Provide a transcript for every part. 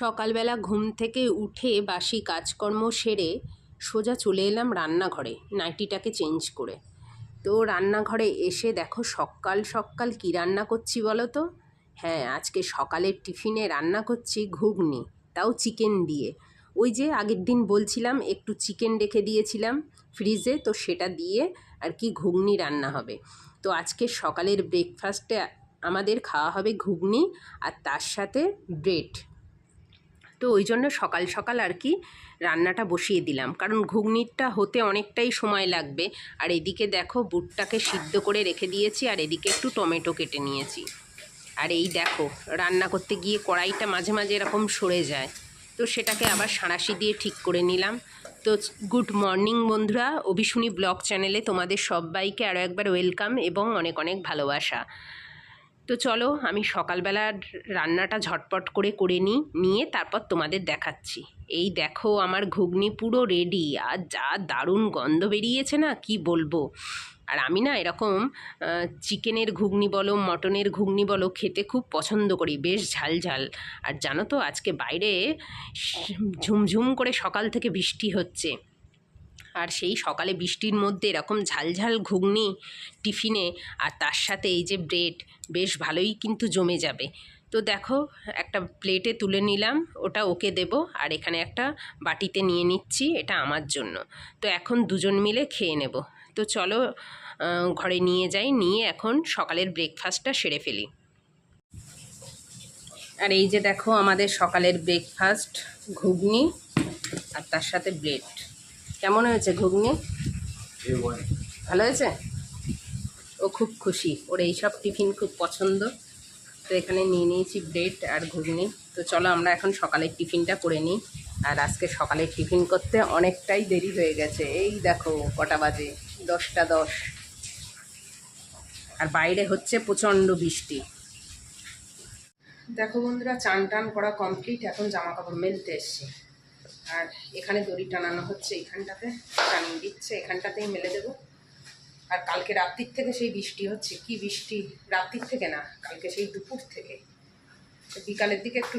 সকালবেলা ঘুম থেকে উঠে বাসি কাজকর্ম সেরে সোজা চলে এলাম রান্নাঘরে, নাইটিটাকে চেঞ্জ করে। তো রান্নাঘরে এসে দেখো সকাল সকাল কী রান্না করছি বলো তো? হ্যাঁ আজকে সকালের টিফিনে রান্না করছি ঘুগনি, তাও চিকেন দিয়ে। ওই যে আগের দিন বলছিলাম, একটু চিকেন রেখে দিয়েছিলাম ফ্রিজে, তো সেটা দিয়ে আর কি ঘুগনি রান্না হবে। তো আজকে সকালের ব্রেকফাস্টে আমাদের খাওয়া হবে ঘুগনি আর তার সাথে ব্রেড তো ওই জন্য সকাল সকাল আর কি রান্নাটা বসিয়ে দিলাম। কারণ ঘুগনিটা হতে অনেকটাই সময় লাগবে। আর এদিকে দেখো বুটটাকে সিদ্ধ করে রেখে দিয়েছি আর এদিকে একটু টমেটো কেটে নিয়েছি। আর এই দেখো রান্না করতে গিয়ে কড়াইটা মাঝে মাঝে এরকম সরে যায়। তো সেটাকে আবার সাঁড়াশি দিয়ে ঠিক করে নিলাম। তো গুড মর্নিং বন্ধুরা, অভিশুনি ব্লগ চ্যানেলে তোমাদের সবাইকে আরও একবার ওয়েলকাম এবং অনেক অনেক ভালোবাসা। তো চলো আমি সকালবেলার রান্নাটা ঝটপট করে করে নিই, নিয়ে তারপর তোমাদের দেখাচ্ছি। এই দেখো আমার ঘুগনি পুরো রেডি আর যা দারুণ গন্ধ বেরিয়েছে না, কি বলব? আর আমি না এরকম চিকেনের ঘুগনি বলো, মটনের ঘুগনি বলো, খেতে খুব পছন্দ করি, বেশ ঝাল ঝাল। আর জানো তো, আজকে বাইরে ঝুমঝুম করে সকাল থেকে বৃষ্টি হচ্ছে। আর সেই সকালে বৃষ্টির মধ্যে এরকম ঝালঝাল ঘুগনি টিফিনে আর তার সাথে এই যে ব্রেড, বেশ ভালোই কিন্তু জমে যাবে। তো দেখো, একটা প্লেটে তুলে নিলাম, ওটা ওকে দেব আর এখানে একটা বাটিতে নিয়ে নিচ্ছি, এটা আমার জন্য। তো এখন দুজন মিলে খেয়ে নেব। তো চলো ঘরে নিয়ে যাই, নিয়ে এখন সকালের ব্রেকফাস্টটা সেরে ফেলি। আর এই যে দেখো, আমাদের সকালের ব্রেকফাস্ট ঘুগনি আর তার সাথে ব্রেড। কেমন হয়েছে ঘুগনি? ভালো হয়েছে? ও খুব খুশি। ওর এইসব টিফিন খুব পছন্দ। তো এখানে নিয়ে নিয়েছি ব্রেড আর ঘুগনি। তো চলো আমরা এখন সকালের টিফিনটা করে নিই। আর আজকে সকালে টিফিন করতে অনেকটাই দেরি হয়ে গেছে। এই দেখো কটা বাজে দশটা দশ। আর বাইরে হচ্ছে প্রচণ্ড বৃষ্টি। দেখো বন্ধুরা চান টান করা কমপ্লিট এখন জামা কাপড় মেলতে এসছে। আর এখানে দড়ি টানানো হচ্ছে, এখানটাতে টানিয়ে দিচ্ছে, এখানটাতেই মেলে দেবো। আর কালকে রাত্রির থেকে সেই বৃষ্টি হচ্ছে, কি বৃষ্টি? রাত্রির থেকে না, কালকে সেই দুপুর থেকে। বিকালের দিকে একটু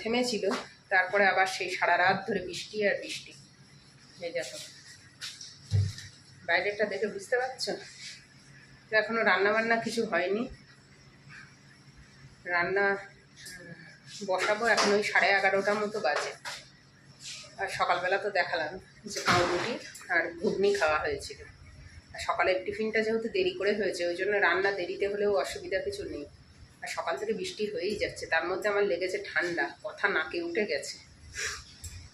থেমেছিল, তারপরে আবার সেই সারা রাত ধরে বৃষ্টি আর বৃষ্টি। দেখো বাইরেটা দেখে বুঝতে পারছ? এখনও রান্নাবান্না কিছু হয়নি। রান্না বসাবো এখন ওই সাড়ে এগারোটার মতো বাজে। সকালবেলা তো দেখালাম যে পাউরুটি আর ঘুগনি খাওয়া হয়েছিল। সকালের টিফিনটা যেহেতু দেরি করে হয়েছে, ওই জন্য রান্না দেরিতে হলেও অসুবিধা কিছু নেই। আর সকাল থেকে বৃষ্টি হয়েই যাচ্ছে, তার মধ্যে আমার লেগেছে ঠান্ডা, কথা নাকে উঠে গেছে।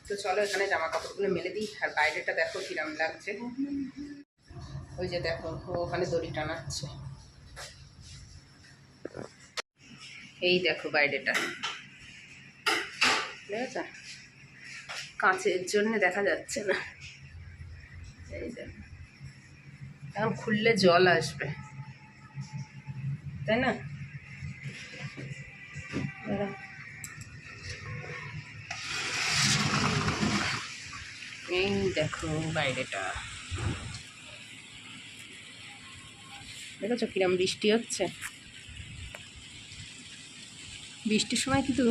তো চলো এখানে জামা কাপড়গুলো মেলে দিই, আর বাইরেটা দেখো কিরাম লাগছে। ওই যে দেখো ওখানে দড়ি টানাচ্ছে। এই দেখো বাইরেটা। বুঝেছ কাঁচের জন্য দেখা যাচ্ছে না। এই এখন খুললে জল আসবে। তাই না? এই দেখো বাইরেটা। দেখেছ কিরম বৃষ্টি হচ্ছে? বৃষ্টির সময় কিন্তু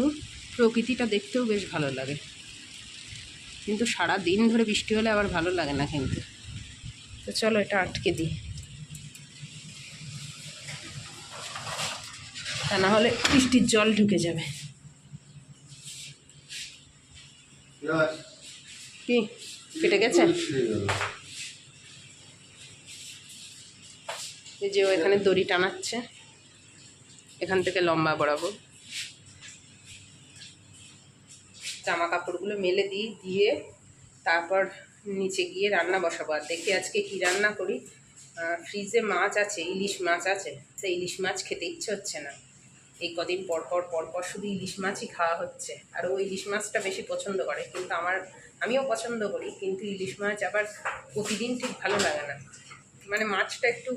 প্রকৃতিটা দেখতেও বেশ ভালো লাগে। কিন্তু সারা দিন ধরে বৃষ্টি হলে আবার ভালো লাগে না কিন্তু। তো চলো এটা আটকে দিই। তা না হলে বৃষ্টির জল ঢুকে যাবে। কি? কেটে গেছে? এই যে ও এখানে দড়ি টানাচ্ছে। এখান থেকে লম্বা বরাবর। জামা কাপড়গুলো মেলে দিই, দিয়ে তারপর নিচে গিয়ে রান্না বসাবো। আর দেখি আজকে কি রান্না করি। ফ্রিজে মাছ আছে, ইলিশ মাছ আছে। তো ইলিশ মাছ খেতে ইচ্ছে হচ্ছে না। এই কদিন পর পর পর পর শুধু ইলিশ মাছই খাওয়া হচ্ছে। আর ও ইলিশ মাছটা বেশি পছন্দ করে, কিন্তু আমার, আমিও পছন্দ করি, কিন্তু ইলিশ মাছ আবার প্রতিদিন ঠিক ভালো লাগে না। মানে মাছটা একটু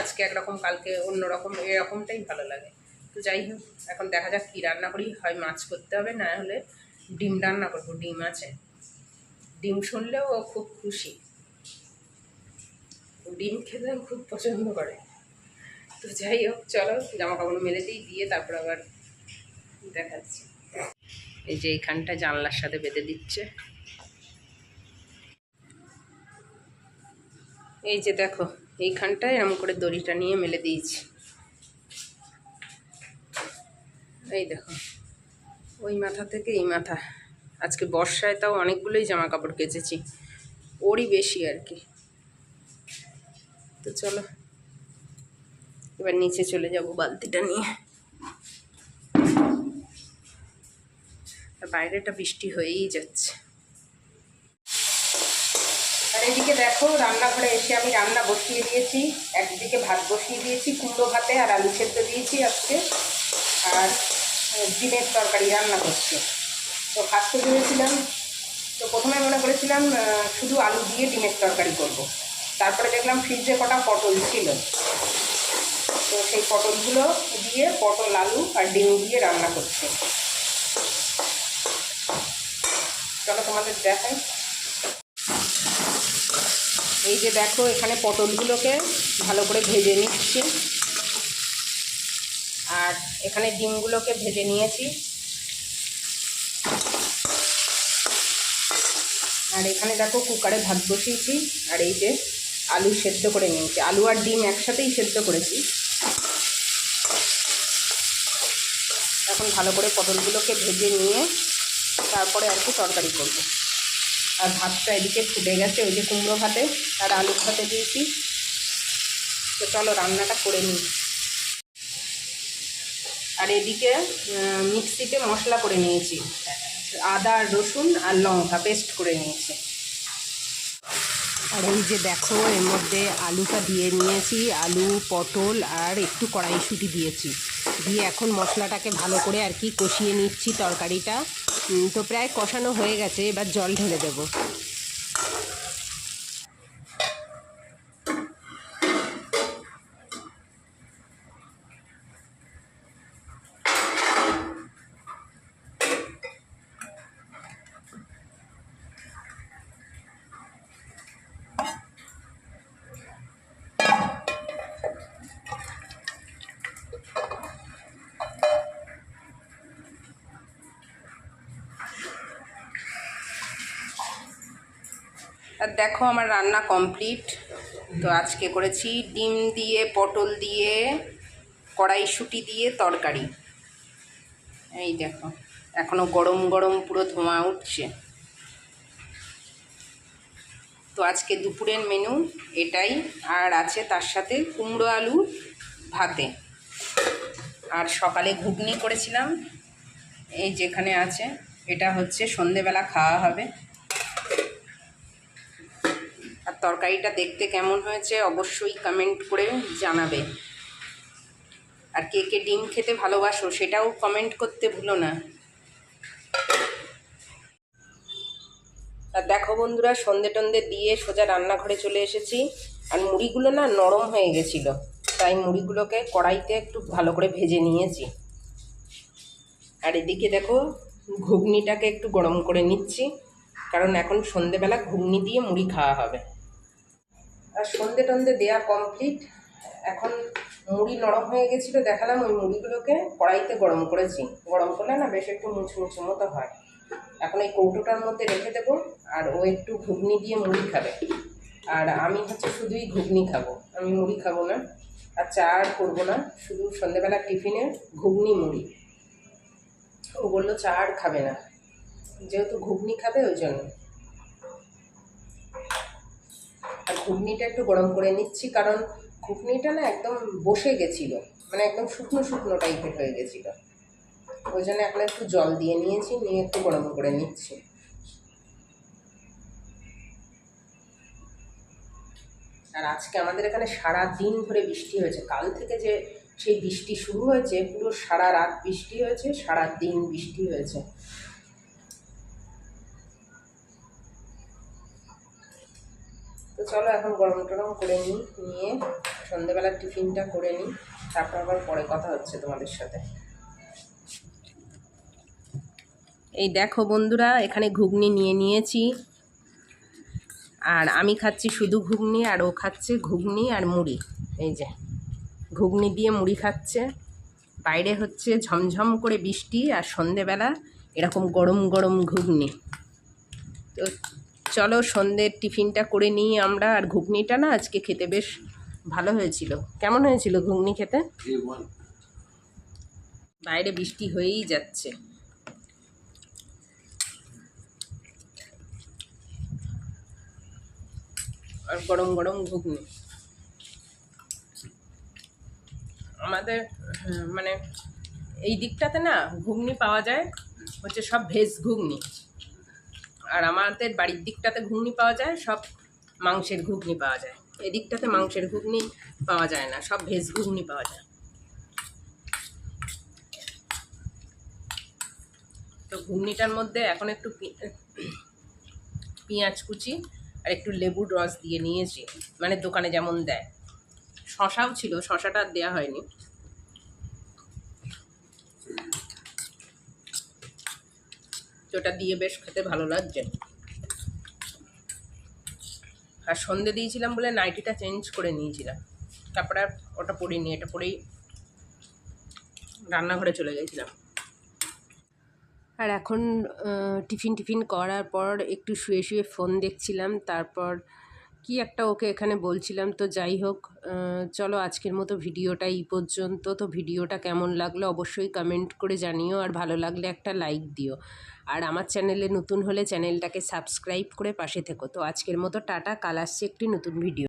আজকে একরকম, কালকে অন্যরকম, এরকমটাই ভালো লাগে। তো যাই হোক, এখন দেখা যাক কী রান্না করি। হয় মাছ করতে হবে, না হলে ডিম রান্না করব, ডিম আছে। ডিম শুনলেও ও খুব খুশি। ডিম খেতে খুব পছন্দ করে। তো যাই হোক, চলো জামা কাপড় মেলে দিই, দিয়ে তারপর আবার দেখাচ্ছি। এই যে এইখানটা জানলার সাথে বেঁধে দিচ্ছে। এই যে দেখো, এইখানটায় এরম করে দড়িটা নিয়ে মেলে দিয়েছি। এই দেখো, ওই মাথা থেকে এই মাথা। আজকে বর্ষায় তাও অনেকগুলোই জামা কাপড় কেচেছি, ওরই বেশি আর কি। তো চলো, এবার নিচে চলে যাব বালতিটা নিয়ে। বাইরেটা বৃষ্টি হয়েই যাচ্ছে। আর এদিকে দেখো, রান্নাঘরে এসে আমি রান্না বসিয়ে দিয়েছি, একদিকে ভাত বসিয়ে দিয়েছি, কুমড়ো ভাতে, আর আলু সেদ্ধ দিয়েছি আজকে। আর ডিমের তরকারি রান্না করছে। তো ভাতটা ভেবেছিলাম, তো প্রথমে মনে করেছিলাম শুধু আলু দিয়ে ডিমের তরকারি করব। তারপরে দেখলাম ফ্রিজে কটা পটল ছিল। তো সেই পটলগুলো দিয়ে পটল, আলু আর ডিম দিয়ে রান্না করছে। চলো তোমাদের দেখাই। এই যে দেখো, এখানে পটলগুলোকে ভালো করে ভেজে নিচ্ছি। আর এখানে ডিমগুলোকে ভেজে নিয়েছি। আর এখানে দেখো কুকারে ভাত বসিয়েছি, আর এই যে আলু সেদ্ধ করে নিয়েছি। আলু আর ডিম একসাথেই সেদ্ধ করেছি। এখন ভালো করে পটলগুলোকে ভেজে নিয়ে তারপরে আর কি তরকারি করব। আর ভাতটা এদিকে ফুটে গেছে, ওই যে কুমড়ো ভাতে আর আলু ভাতে দিয়েছি। তো চলো রান্নাটা করে নিই। আর এদিকে মিক্সিতে মশলা করে নিয়েছি। আদা, রসুন আর লঙ্কা পেস্ট করে নিয়েছি। আর এই যে দেখো, এর মধ্যে আলুটা দিয়ে নিয়েছি। আলু, পটল আর একটু কড়াইশুঁটি দিয়েছি। দিয়ে এখন মশলাটাকে ভালো করে আর কি কষিয়ে নিচ্ছি তরকারিটা। তো প্রায় কষানো হয়ে গেছে, এবার জল ঢেলে দেবো। আর দেখো আমার রান্না কমপ্লিট। তো আজকে করেছি ডিম দিয়ে, পটল দিয়ে, কড়াইশুঁটি দিয়ে তরকারি। এই দেখো এখনও গরম গরম পুরো ধোঁয়া উঠছে। তো আজকে দুপুরের মেনু এটাই, আর আছে তার সাথে কুমড়ো আলু ভাতে। আর সকালে ঘুগনি করেছিলাম, এই যেখানে আছে, এটা হচ্ছে সন্ধেবেলা খাওয়া হবে। আর তরকারিটা দেখতে কেমন হয়েছে অবশ্যই কমেন্ট করে জানাবে। আর কে কে ডিম খেতে ভালোবাসো সেটাও কমেন্ট করতে ভুলো না। আর দেখো বন্ধুরা, সন্ধে টন্ধে দিয়ে সোজা রান্নাঘরে চলে এসেছি। আর মুড়িগুলো না নরম হয়ে গেছিল, তাই মুড়িগুলোকে কড়াইতে একটু ভালো করে ভেজে নিয়েছি। আর এদিকে দেখো, ঘুগনিটাকে একটু গরম করে নিচ্ছি, কারণ এখন সন্ধেবেলা ঘুগনি দিয়ে মুড়ি খাওয়া হবে। আর সন্ধে টন্ধে দেয়া কমপ্লিট এখন মুড়ি নরম হয়ে গেছিল, দেখালাম ওই মুড়িগুলোকে কড়াইতে গরম করেছি। গরম করলে না বেশ একটু মুচমুচে মতো হয়। এখন এই কৌটোটার মধ্যে রেখে দেবো, আর ও একটু ঘুগনি দিয়ে মুড়ি খাবে। আর আমি হচ্ছে শুধুই ঘুগনি খাব, আমি মুড়ি খাব না। আর চা আর করব না, শুধু সন্ধেবেলা টিফিনে ঘুগনি মুড়ি। ও বলল চা আর খাবে না। যেহেতু ঘুগনি খাবে ওই জন্য আর ঘুগনিটা একটু গরম করে নিচ্ছি, কারণ ঘুগনিটা না একদম বসে গেছিল। মানে একদম শুকনো শুকনো টাইপের হয়ে গেছিল। ওই জন্য এখন একটু জল দিয়ে নিয়েছি, নিয়ে একটু গরম করে নিচ্ছি। আর আজকে আমাদের এখানে সারা দিন ধরে বৃষ্টি হয়েছে। কাল থেকে যে সেই বৃষ্টি শুরু হয়েছে, পুরো সারা রাত বৃষ্টি হয়েছে, সারা দিন বৃষ্টি হয়েছে। চলো এখন গরম টরম করে নিই, নিয়ে সন্ধেবেলার টিফিনটা করে নিই, তারপর আবার পরে কথা হচ্ছে তোমাদের সাথে। এই দেখো বন্ধুরা, এখানে ঘুগনি নিয়ে নিয়েছি। আর আমি খাচ্ছি শুধু ঘুগনি, আর ও খাচ্ছে ঘুগনি আর মুড়ি। এই যে, ঘুগনি দিয়ে মুড়ি খাচ্ছে। বাইরে হচ্ছে ঝমঝম করে বৃষ্টি আর সন্ধেবেলা এরকম গরম গরম ঘুগনি। তো চলো সন্ধ্যের টিফিনটা করে নিই আমরা আর ঘুগনিটা না আজকে খেতে বেশ ভালো হয়েছিল। কেমন হয়েছিল ঘুগনি খেতে? বাইরে বৃষ্টি হয়েই যাচ্ছে। আর গরম গরম ঘুগনি। আমাদের মানে এই দিকটাতে না ঘুগনি পাওয়া যায়, হচ্ছে সব ভেজ ঘুগনি। আর আমাদের বাড়ির দিকটাতে ঘুগনি পাওয়া যায়, সব মাংসের ঘুগনি পাওয়া যায়। এদিকটাতে মাংসের ঘুগনি পাওয়া যায় না, সব ভেজ ঘুগনি পাওয়া যায়। তো ঘুগনিটার মধ্যে এখন একটু পেঁয়াজ কুচি আর একটু লেবুর রস দিয়ে নিয়েছি মানে দোকানে যেমন দেয়। শশাও ছিল, শশাটা দেওয়া হয়নি। ওটা দিয়ে বেশ খেতে ভালো লাগছে। আর সন্ধে দিয়েছিলাম বলে নাইটিটা চেঞ্জ করে নিয়েছিলাম। তারপরে ওটা পরিনি, এটা পরেই রান্নাঘরে চলে গেছিলাম। আর এখন টিফিন টিফিন করার পর একটু শুয়ে শুয়ে ফোন দেখছিলাম, তারপর কি একটা ওকে এখানে বলছিলাম, তো যাই হোক চলো আজকের মতো ভিডিওটা এই পর্যন্ত। তো ভিডিওটা কেমন লাগল অবশ্যই কমেন্ট করে জানিও, আর ভালো লাগলে একটা লাইক দিও। আর আমার চ্যানেলে নতুন হলে চ্যানেলটাকে সাবস্ক্রাইব করে পাশে থেকো। তো আজকের মতো টাটা, কাল আসছে একটি নতুন ভিডিও